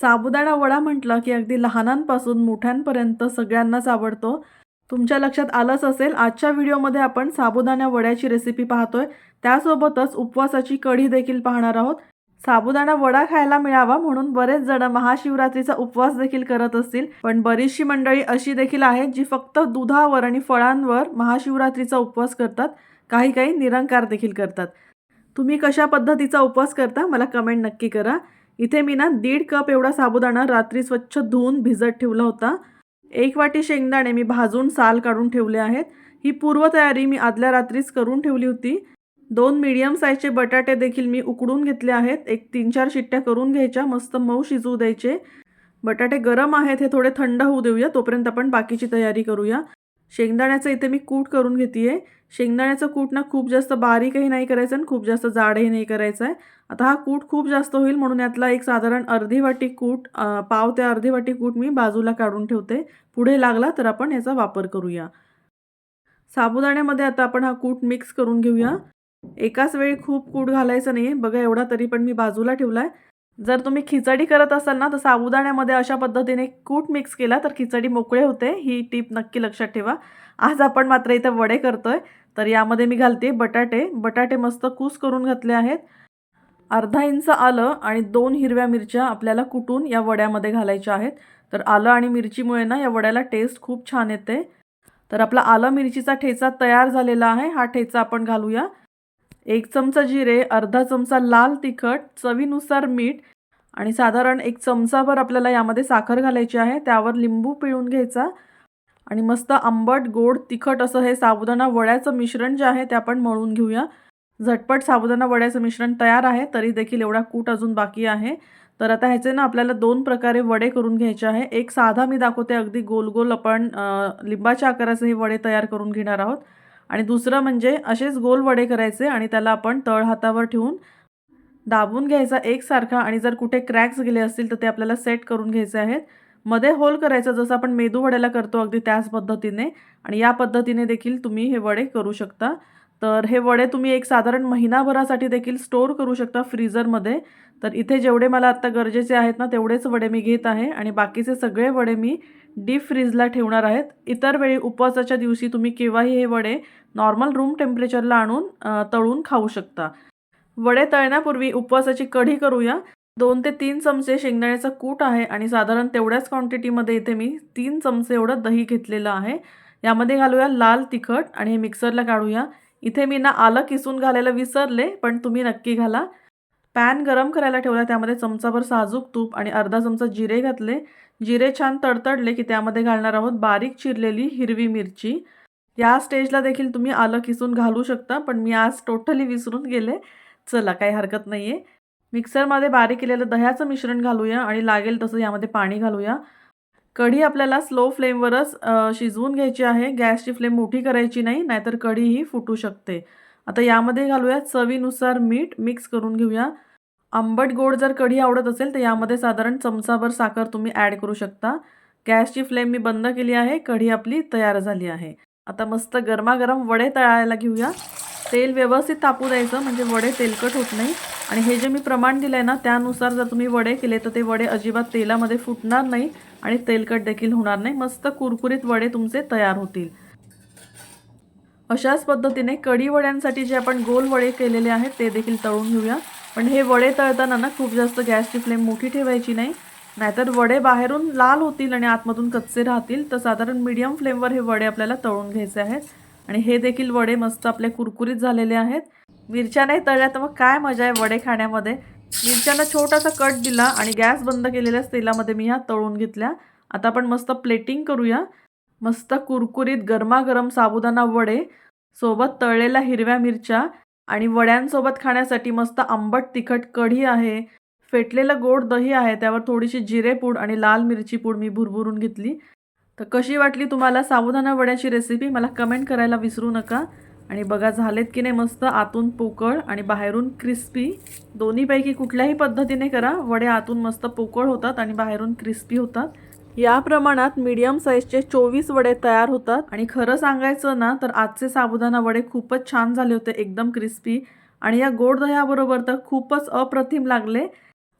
साबुदाणा वडा म्हटलं की अगदी लहानांपासून मोठ्यांपर्यंत सगळ्यांनाच आवडतो. तुमच्या लक्षात आलंच असेल आजच्या व्हिडिओमध्ये आपण साबुदाणा वड्याची रेसिपी पाहतोय. त्यासोबतच उपवासाची कढी देखील पाहणार आहोत. साबुदाणा वडा खायला मिळावा म्हणून बरेच जण महाशिवरात्रीचा उपवास देखील करत असतील. पण बरीचशी मंडळी अशी देखील आहेत जी फक्त दुधावर आणि फळांवर महाशिवरात्रीचा उपवास करतात. काही काही निरंकार देखील करतात. तुम्ही कशा पद्धतीचा उपवास करता? मला कमेंट नक्की करा. इथे मी ना दीड कप एवढा साबुदाणा रात्री स्वच्छ धुवून भिजत ठेवला होता. एक वाटी शेंगदाणे मी भाजून साल काढून ठेवले आहेत. ही पूर्वतयारी मी आदल्या रात्रीच करून ठेवली होती. दोन मीडियम साईजचे बटाटे देखील मी उकडून घेतले आहेत. एक तीन चार शिट्ट्या करून घ्यायच्या मस्त मऊ शिजवू द्यायचे. बटाटे गरम आहेत हे थोडे थंड होऊ देऊया तोपर्यंत आपण बाकीची तयारी करूया. शेंगदाण्याचं इथे मी कूट करून घेते आहे शेंगदाण्याचं कूट ना खूप जास्त बारीकही नाही करायचं आणि खूप जास्त जाडही नाही करायचं आहे आता हा कूट खूप जास्त होईल म्हणून यातला एक साधारण अर्धी वाटी कूट पाव त्या अर्धी वाटी कूट मी बाजूला काढून ठेवते. पुढे लागला तर आपण याचा वापर करूया. साबुदाण्यामध्ये आता आपण हा कूट मिक्स करून घेऊया. एकाच वेळी खूप कूट घालायचं नाही बघा एवढा तरी पण मी बाजूला ठेवला आहे जर तुम्ही खिचडी करत असाल ना तर साबुदाण्यामध्ये अशा पद्धतीने कूट मिक्स केला तर खिचडी मोकळे होते. ही टीप नक्की लक्षात ठेवा. आज आपण मात्र इथे वडे करतोय. तर यामध्ये मी घालते बटाटे. बटाटे मस्त कूस करून घातले आहेत. अर्धा इंच आलं आणि दोन हिरव्या मिरच्या आपल्याला कुटून या वड्यामध्ये घालायच्या आहेत. तर आलं आणि मिरचीमुळे ना या वड्याला टेस्ट खूप छान येते. तर आपला आलं मिरचीचा ठेचा तयार झालेला आहे. हा ठेचा आपण घालूया. एक चमचा जिरे अर्धा चमचा लाल तिखट चवीनुसार मीठ आणि साधारण एक चमचाभर आपल्याला यामध्ये साखर घालायची आहे. त्यावर लिंबू पिळून घ्यायचा आणि मस्त आंबट गोड तिखट असं हे साबुदाणा वड्याचं मिश्रण जे आहे ते आपण मळून घेऊया. झटपट साबुदाणा वड्याचं मिश्रण तयार आहे तरी देखील एवढा कूट अजून बाकी आहे. तर आता ह्याचे ना आपल्याला दोन प्रकारे वडे करून घ्यायचे आहे. एक साधा मी दाखवते अगदी गोल गोल आपण लिंबाच्या आकाराचे हे वडे तयार करून घेणार आहोत. आणि दुसरं म्हणजे असेच गोल वडे करायचे आणि त्याला आपण तळ हातावर ठेवून दाबून घ्यायचा एकसारखा आणि जर कुठे क्रॅक्स गेले असतील तर ते आपल्याला सेट करून घ्यायचे आहेत. मध्ये होल करायचं जसं आपण मेदू वड्याला करतो अगदी त्याच पद्धतीने आणि या पद्धतीने देखील तुम्ही हे वडे करू शकता. तर हे वडे तुम्ही एक साधारण महिनाभरासाठी देखील स्टोअर करू शकता फ्रीजरमध्ये तर इथे जेवढे मला आत्ता गरजेचे आहेत ना तेवढेच वडे मी घेत आहे आणि बाकीचे सगळे वडे मी डीप फ्रीजला ठेवणार आहेत. इतर वेळी उपवासाच्या दिवशी तुम्ही केव्हाही हे वडे नॉर्मल रूम टेम्परेचरला आणून तळून खाऊ शकता. वडे तळण्यापूर्वी उपवासाची कढी करूया. दोन ते तीन चमचे शेंगदाण्याचा कूट आहे आणि साधारण तेवढ्याच क्वांटिटीमध्ये इथे मी तीन चमचे एवढं दही घेतलेलं आहे. यामध्ये घालूया लाल तिखट आणि हे मिक्सरला काढूया. इथे मी ना आलं किसून घालायला विसरले पण तुम्ही नक्की घाला. पॅन गरम करायला ठेवला त्यामध्ये चमचाभर साजूक तूप आणि अर्धा चमचा जिरे घातले. जिरे छान तडतडले की त्यामध्ये घालणार आहोत बारीक चिरलेली हिरवी मिरची. या स्टेजला देखील तुम्ही आलं किसून घालू शकता पण मी आज टोटली विसरून गेले. चला काही हरकत नाही आहे मिक्सरमध्ये बारीक केलेलं दह्याचं मिश्रण घालूया आणि लागेल तसं यामध्ये पाणी घालूया. कढी आपल्याला स्लो फ्लेमवरच शिजवून घ्यायची आहे. गॅसची फ्लेम मोठी करायची नाही नाहीतर कढी ही फुटू शकते. आता यामध्ये घालूया चवीनुसार मीठ मिक्स करून घेऊया. आंबट गोड जर कढी आवडत असेल तर यामध्ये साधारण चमचाभर साखर तुम्ही ॲड करू शकता. गॅसची फ्लेम मी बंद केली आहे कढी आपली तयार झाली आहे. आता मस्त गरमागरम वडे तळायला घेऊया. तेल व्यवस्थित तापू द्यायचं म्हणजे वडे तेलकट होत नाही. आणि हे जे मी प्रमाण दिलं आहे ना त्यानुसार जर तुम्ही वडे केले तर ते वडे अजिबात तेलामध्ये फुटणार नाही आणि तेलकट देखील होणार नाही. मस्त कुरकुरीत वडे तुमचे तयार होतील. अशाच पद्धतीने कढी वड्यांसाठी जे आपण गोल वडे केलेले आहेत ते देखील तळून घेऊया. पण हे वडे तळताना ना खूप जास्त गॅसची फ्लेम मोठी ठेवायची नाही. नाहीतर वडे बाहेरून लाल होतील आणि आतमधून कच्चे राहतील. तर साधारण मीडियम फ्लेमवर हे वडे आपल्याला तळून घ्यायचे आहेत. आणि हे देखील वडे मस्त आपले कुरकुरीत झालेले आहेत. मिरच्या नाही तळल्या तर मग काय मजा आहे वडे खाण्यामध्ये? मिरच्यांना छोटासा कट दिला आणि गॅस बंद केलेल्याच तेलामध्ये मी ह्या तळून घेतल्या. आता आपण मस्त प्लेटिंग करूया. मस्त कुरकुरीत गरमागरम साबुदाणा वडे सोबत तळलेल्या हिरव्या मिरच्या. आणि वड्यांसोबत खाण्यासाठी मस्त आंबट तिखट कढी आहे. फेटलेलं गोड दही आहे. त्यावर थोडीशी जिरेपूड आणि लाल मिरची पूड मी भुरभुरून घेतली. तर कशी वाटली तुम्हाला साबुदाणा वड्याची रेसिपी मला कमेंट करायला विसरू नका. आणि बघा झालेत की नाही मस्त आतून पोकळ आणि बाहेरून क्रिस्पी दोन्हीपैकी कुठल्याही पद्धतीने करा. वडे आतून मस्त पोकळ होतात आणि बाहेरून क्रिस्पी होतात. या प्रमाणात मीडियम साईजचे चोवीस वडे तयार होतात. आणि खरं सांगायचं ना तर आजचे साबुदाणा वडे खूपच छान झाले होते एकदम क्रिस्पी आणि या गोड दह्याबरोबर तर खूपच अप्रतिम लागले.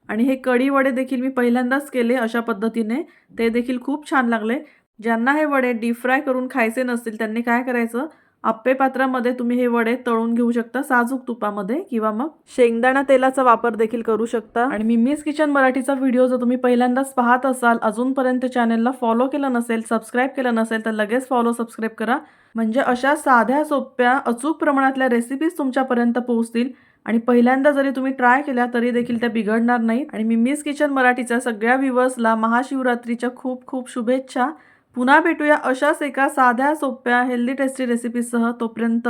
आणि हे कढी वडे देखील मी पहिल्यांदाच केले अशा पद्धतीने. ते देखील खूप छान लागले. ज्यांना हे वडे डीप फ्राय करून खायचे नसतील त्यांनी काय करायचं? आप्पे पात्रामध्ये तुम्ही हे वडे तळून घेऊ शकता साजूक तुपामध्ये किंवा मग शेंगदाणा तेलाचा वापर देखील करू शकता. आणि मिमीज किचन मराठीचा व्हिडिओ जर तुम्ही पहिल्यांदाच पाहत असाल अजूनपर्यंत चॅनलला फॉलो केलं नसेल सबस्क्राईब केलं नसेल तर लगेच फॉलो सबस्क्राईब करा. म्हणजे अशा साध्या सोप्या अचूक प्रमाणातल्या रेसिपीज तुमच्यापर्यंत पोहोचतील. आणि पहिल्यांदा जरी तुम्ही ट्राय केल्या तरी देखील त्या बिघडणार नाहीत. आणि मिमीज किचन मराठीच्या सगळ्या व्ह्युअर्सला महाशिवरात्रीच्या खूप खूप शुभेच्छा. पुन्हा भेटूया अशाच एका साध्या सोप्या हेल्दी टेस्टी रेसिपीसह तोपर्यंत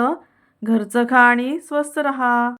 घरचं खा आणि स्वस्त रहा.